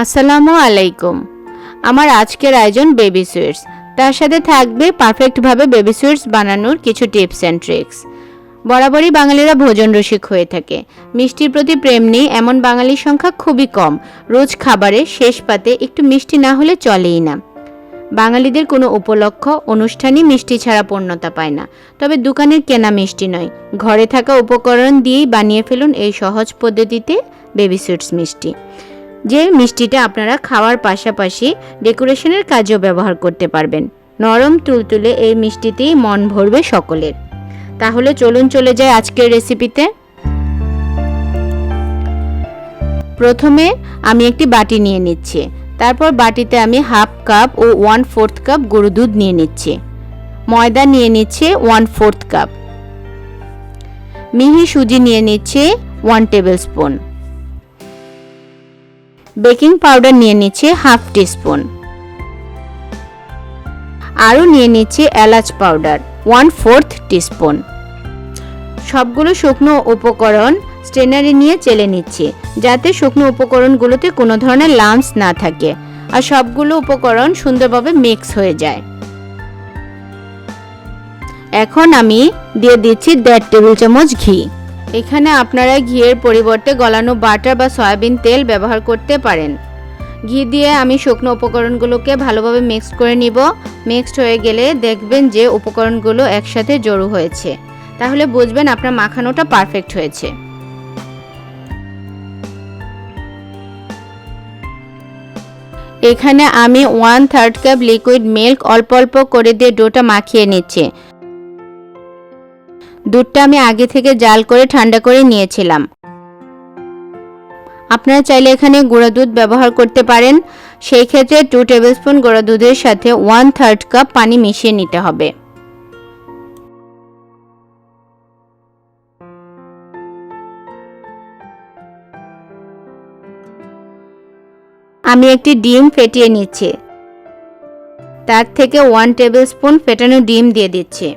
আসসালামু আলাইকুম। আমার আজকের আয়োজন বেবি সুইটস তার সাথে থাকবে পারফেক্টভাবে বেবি সুইটস বানানোর কিছু টিপস অ্যান্ড ট্রিক্স বরাবরই বাঙালিরা ভোজন রসিক হয়ে থাকে। মিষ্টির প্রতি প্রেম নেই, এমন বাঙালির সংখ্যা খুবই কম। রোজ খাবারে শেষ পাতে একটু মিষ্টি না হলে চলেই না। বাঙালিদের কোনো উপলক্ষ, অনুষ্ঠানই মিষ্টি ছাড়া পূর্ণতা পায় না। তবে দোকানের কেনা মিষ্টি নয়। ঘরে থাকা উপকরণ দিয়েই বানিয়ে ফেলুন এই সহজ পদ্ধতিতে বেবি সুইটস মিষ্টি। যে মিষ্টিটা আপনারা খাওয়ার পাশাপাশি ডেকোরেশনের কাজেও ব্যবহার করতে পারবেন। নরম তুলতুলে এই মিষ্টিতেই মন ভরবে সকলের। তাহলে চলুন চলে যায় আজকের রেসিপিতে। প্রথমে আমি একটি বাটি নিয়ে নিচ্ছি। তারপর বাটিতে আমি হাফ কাপ ও ওয়ান ফোর্থ কাপ গরু দুধ নিয়ে নিচ্ছি। ময়দা নিয়ে নিচ্ছে ওয়ান ফোর্থ কাপ। মিহি সুজি নিয়ে নিচ্ছে one tablespoon. Baking powder নিয়ে নিচ্ছে হাফ টিস্পুন। আরও নিয়ে নিচ্ছে এলাচ পাউডার ওয়ান ফোর্থ টিস্পুন। সবগুলো শুকনো উপকরণ স্ট্রেনারে নিয়ে চেলে নিচ্ছি, যাতে শুকনো উপকরণগুলোতে কোনো ধরনের লাম্পস না থাকে আর সবগুলো উপকরণ সুন্দরভাবে মিক্স হয়ে যায়। এখন আমি দিয়ে দিচ্ছি দেড় টেবিল চামচ ঘি। এখানে আপনারা ঘিয়ের পরিবর্তে গলানো বাটার বা সয়াবিন তেল ব্যবহার করতে পারেন। ঘি দিয়ে আমি শুকনো উপকরণগুলোকে ভালোভাবে মিক্স করে নিব। মিক্সড হয়ে গেলে দেখবেন যে উপকরণগুলো একসাথে জড়ো হয়েছে। তাহলে বুঝবেন আপনার মাখানোটা পারফেক্ট হয়েছে। এখানে আমি one third cup liquid milk অল্প অল্প করে দিয়ে ডোটা মাখিয়ে নিচ্ছি। দুধটা আমি আগে থেকে জাল করে ঠান্ডা করে নিয়েছিলাম। আপনারা চাইলে এখানে গুঁড়া দুধ ব্যবহার করতে পারেন। সেই ক্ষেত্রে টু টেবিল স্পুন গুঁড়া দুধের সাথে ওয়ান থার্ড কাপ পানি মিশিয়ে নিতে হবে। আমি একটি ডিম ফেটিয়ে নিচ্ছি। তার থেকে ওয়ান টেবিল স্পুন ফেটানো ডিম দিয়ে দিচ্ছি।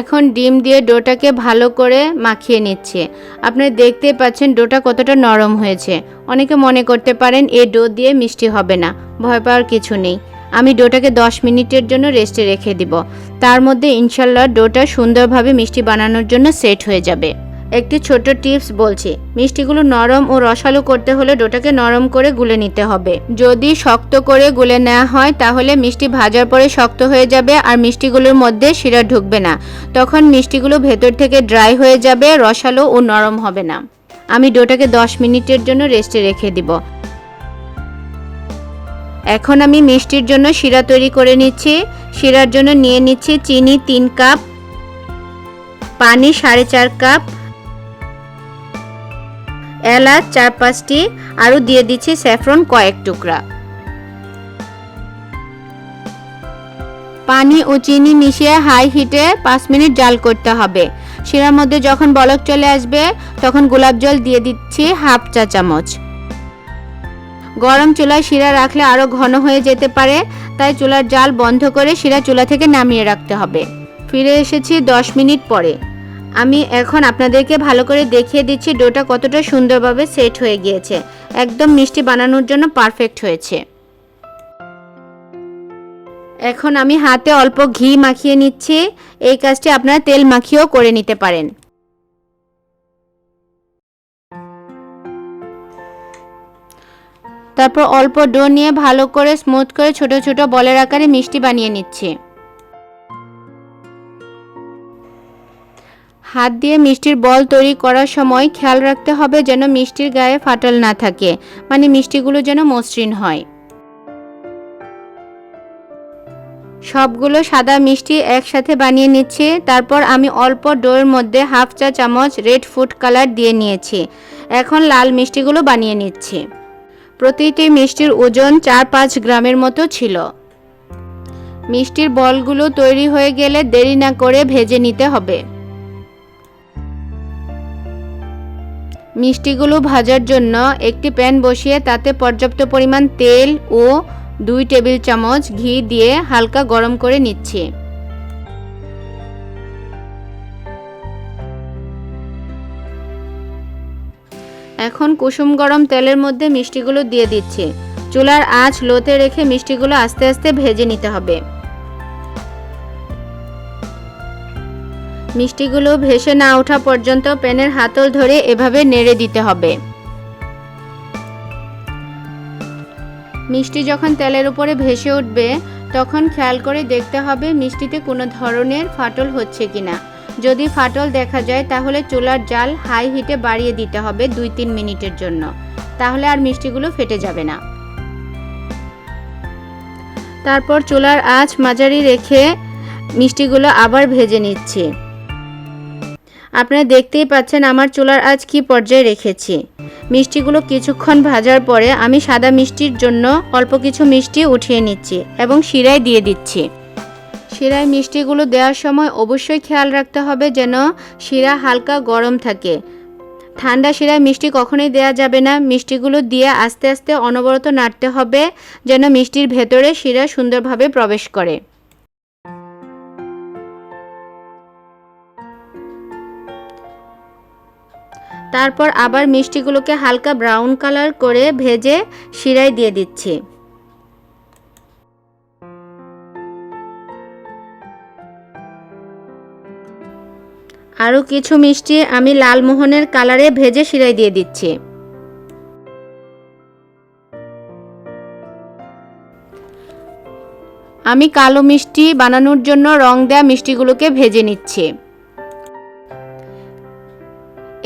এখন ডিম দিয়ে ডোটাকে ভালো করে মাখিয়ে নিচ্ছে। আপনারা দেখতে পাচ্ছেন ডোটা কতটা নরম হয়েছে। অনেকে মনে করতে পারেন এ ডো দিয়ে মিষ্টি হবে না, ভয় পাওয়ার কিছু নেই। আমি ডোটাকে 10 মিনিটের জন্য রেস্টে রেখে দিব। তার মধ্যে ইনশাল্লাহ ডোটা সুন্দরভাবে মিষ্টি বানানোর জন্য সেট হয়ে যাবে। একটি ছোট টিপস বলছি, মিষ্টিগুলো নরম ও রসালো করতে হলে ডোটাকে নরম করে গুলে নিতে হবে। যদি শক্ত করে গুলে নেওয়া হয়, তাহলে মিষ্টি ভাজার পরে শক্ত হয়ে যাবে আর মিষ্টিগুলোর মধ্যে শিরা ঢুকবে না। তখন মিষ্টিগুলো ভেতর থেকে ড্রাই হয়ে যাবে, রসালো ও নরম হবে না। আমি ডোটাকে 10 মিনিটের জন্য রেস্টে রেখে দিব। এখন আমি মিষ্টির জন্য শিরা তৈরি করে নিচ্ছি। শিরার জন্য নিয়ে নিচ্ছি চিনি তিন কাপ, পানি সাড়ে চার কাপ এলাচ চার পাঁচটি আরও দিয়ে দিচ্ছি স্যাফরন কয়েক টুকরা। পানি ও চিনি মিশিয়ে হাই হিটে পাঁচ মিনিট জাল করতে হবে। শিরার মধ্যে যখন বলক চলে আসবে, তখন গোলাপ জল দিয়ে দিচ্ছি হাফ চা চামচ। গরম চুলায় শিরা রাখলে আরও ঘন হয়ে যেতে পারে, তাই চুলার জাল বন্ধ করে শিরা চুলা থেকে নামিয়ে রাখতে হবে। ফিরে এসেছি দশ মিনিট পরে। আমি এখন আপনাদেরকে ভালো করে দেখিয়ে দিচ্ছি ডোটা কতটা সুন্দরভাবে সেট হয়ে গিয়েছে। একদম মিষ্টি বানানোর জন্য পারফেক্ট হয়েছে। এখন আমি হাতে অল্প ঘি মাখিয়ে নিচ্ছি। এই কাজটি আপনারা তেল মাখিয়েও করে নিতে পারেন। তারপর অল্প ডো নিয়ে ভালো করে স্মুথ করে ছোট ছোট বলের আকারে মিষ্টি বানিয়ে নিচ্ছি। হাত দিয়ে মিষ্টির বল তৈরি করার সময় খেয়াল রাখতে হবে যেন মিষ্টির গায়ে ফাটল না থাকে মানে মিষ্টিগুলো যেন মসৃণ হয়। সবগুলো সাদা মিষ্টি একসাথে বানিয়ে নিচ্ছি, তারপর আমি অল্প ডোয়ের মধ্যে হাফ চা চামচ রেড ফুড কালার দিয়ে নিয়েছি। এখন লাল মিষ্টিগুলো বানিয়ে নিচ্ছি। প্রতিটি মিষ্টির ওজন চার পাঁচ গ্রামের মতো ছিল। মিষ্টির বলগুলো তৈরি হয়ে গেলে দেরি না করে ভেজে নিতে হবে। মিষ্টিগুলো ভাজার জন্য একটি প্যান বসিয়ে তাতে পর্যাপ্ত পরিমাণ তেল ও দুই টেবিল চামচ ঘি দিয়ে হালকা গরম করে নিচ্ছি। এখন কুসুম গরম তেলের মধ্যে মিষ্টিগুলো দিয়ে দিচ্ছি। চুলার আঁচ লোতে রেখে মিষ্টিগুলো আস্তে আস্তে ভেজে নিতে হবে। মিষ্টিগুলো ভেসে না ওঠা পর্যন্ত প্যানের হাতল ধরে এভাবে নেড়ে দিতে হবে। মিষ্টি যখন তেলের উপরে ভেসে উঠবে, তখন খেয়াল করে দেখতে হবে মিষ্টিতে কোনো ধরনের ফাটল হচ্ছে কিনা। যদি ফাটল দেখা যায়, তাহলে চুলার জাল হাই হিটে বাড়িয়ে দিতে হবে দুই তিন মিনিটের জন্য। তাহলে আর মিষ্টিগুলো ফেটে যাবে না। তারপর চুলার আঁচ মাঝারি রেখে মিষ্টিগুলো আবার ভেজে নিচ্ছি। আপনারা দেখতেই পাচ্ছেন আমার চুলার আজ কি পর্যায়ে রেখেছি। মিষ্টিগুলো কিছুক্ষণ ভাজার পরে আমি সাদা মিষ্টির জন্য অল্প কিছু মিষ্টি উঠিয়ে নিচ্ছি এবং শিরায় দিয়ে দিচ্ছি। শিরায় মিষ্টিগুলো দেওয়ার সময় অবশ্যই খেয়াল রাখতে হবে যেন শিরা হালকা গরম থাকে। ঠান্ডা শিরায় মিষ্টি কখনোই দেওয়া যাবে না। মিষ্টিগুলো দিয়ে আস্তে আস্তে অনবরত নাড়তে হবে যেন মিষ্টির ভেতরে শিরা সুন্দরভাবে প্রবেশ করে। তারপর আবার মিষ্টিগুলোকে হালকা ব্রাউন কালার করে ভেজে শিরায় দিয়ে দিচ্ছি। আরও কিছু মিষ্টি আমি লালমোহনের কালারে ভেজে শিরায় দিয়ে দিচ্ছি। আমি কালো মিষ্টি বানানোর জন্য রং দেওয়া মিষ্টিগুলোকে ভেজে নিচ্ছি।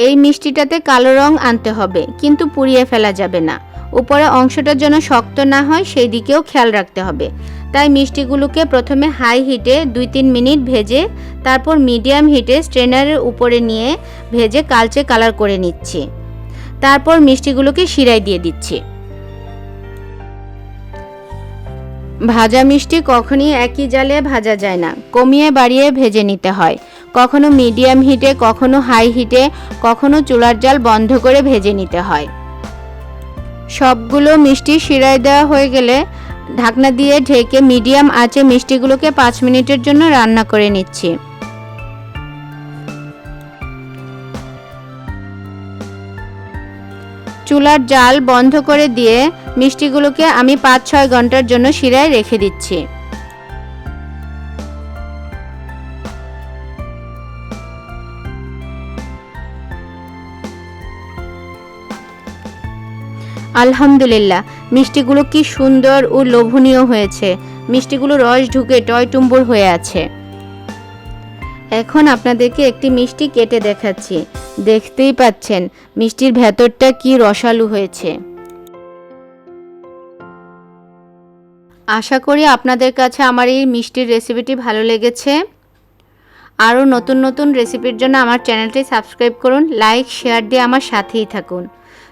এই মিষ্টিটাতে কালো রং আনতে হবে, কিন্তু পুড়িয়ে ফেলা যাবে না। উপরে অংশটা যেন শক্ত না হয়, সেই দিকেও খেয়াল রাখতে হবে। তাই মিষ্টিগুলোকে প্রথমে হাই হিটে দুই তিন মিনিট ভেজে, তারপর মিডিয়াম হিটে স্ট্রেনারের উপরে নিয়ে ভেজে কালচে কালার করে নিচ্ছি। তারপর মিষ্টিগুলোকে শিরায় দিয়ে দিচ্ছি। ভাজা মিষ্টি কখনই একই জালে ভাজা যায় না, কমিয়ে বাড়িয়ে ভেজে নিতে হয়। কখনো মিডিয়াম হিটে, কখনো হাই হিটে, কখনো চুলার জাল বন্ধ করে ভেজে নিতে হয়। সবগুলো মিষ্টি শিরায় দেওয়া হয়ে গেলে ঢাকনা দিয়ে ঢেকে মিডিয়াম আঁচে মিষ্টিগুলোকে পাঁচ মিনিটের জন্য রান্না করে নিচ্ছি। চুলার জাল বন্ধ করে দিয়ে মিষ্টিগুলোকে আমি পাঁচ ছয় ঘণ্টার জন্য শিরায় রেখে দিচ্ছি। আলহামদুলিল্লাহ, মিষ্টিগুলো কি সুন্দর ও লোভনীয় হয়েছে। মিষ্টিগুলো রস ঢুকে টয়টুম্বুর হয়ে আছে। এখন আপনাদেরকে একটি মিষ্টি কেটে দেখাচ্ছি। দেখতেই পাচ্ছেন, মিষ্টির ভেতরটা কি রসালো হয়েছে। আশা করি আপনাদের কাছে আমার এই মিষ্টির রেসিপিটি ভালো লেগেছে। আরও নতুন নতুন রেসিপির জন্য আমার চ্যানেলটি সাবস্ক্রাইব করুন লাইক শেয়ার দিয়ে আমার সাথেই থাকুন।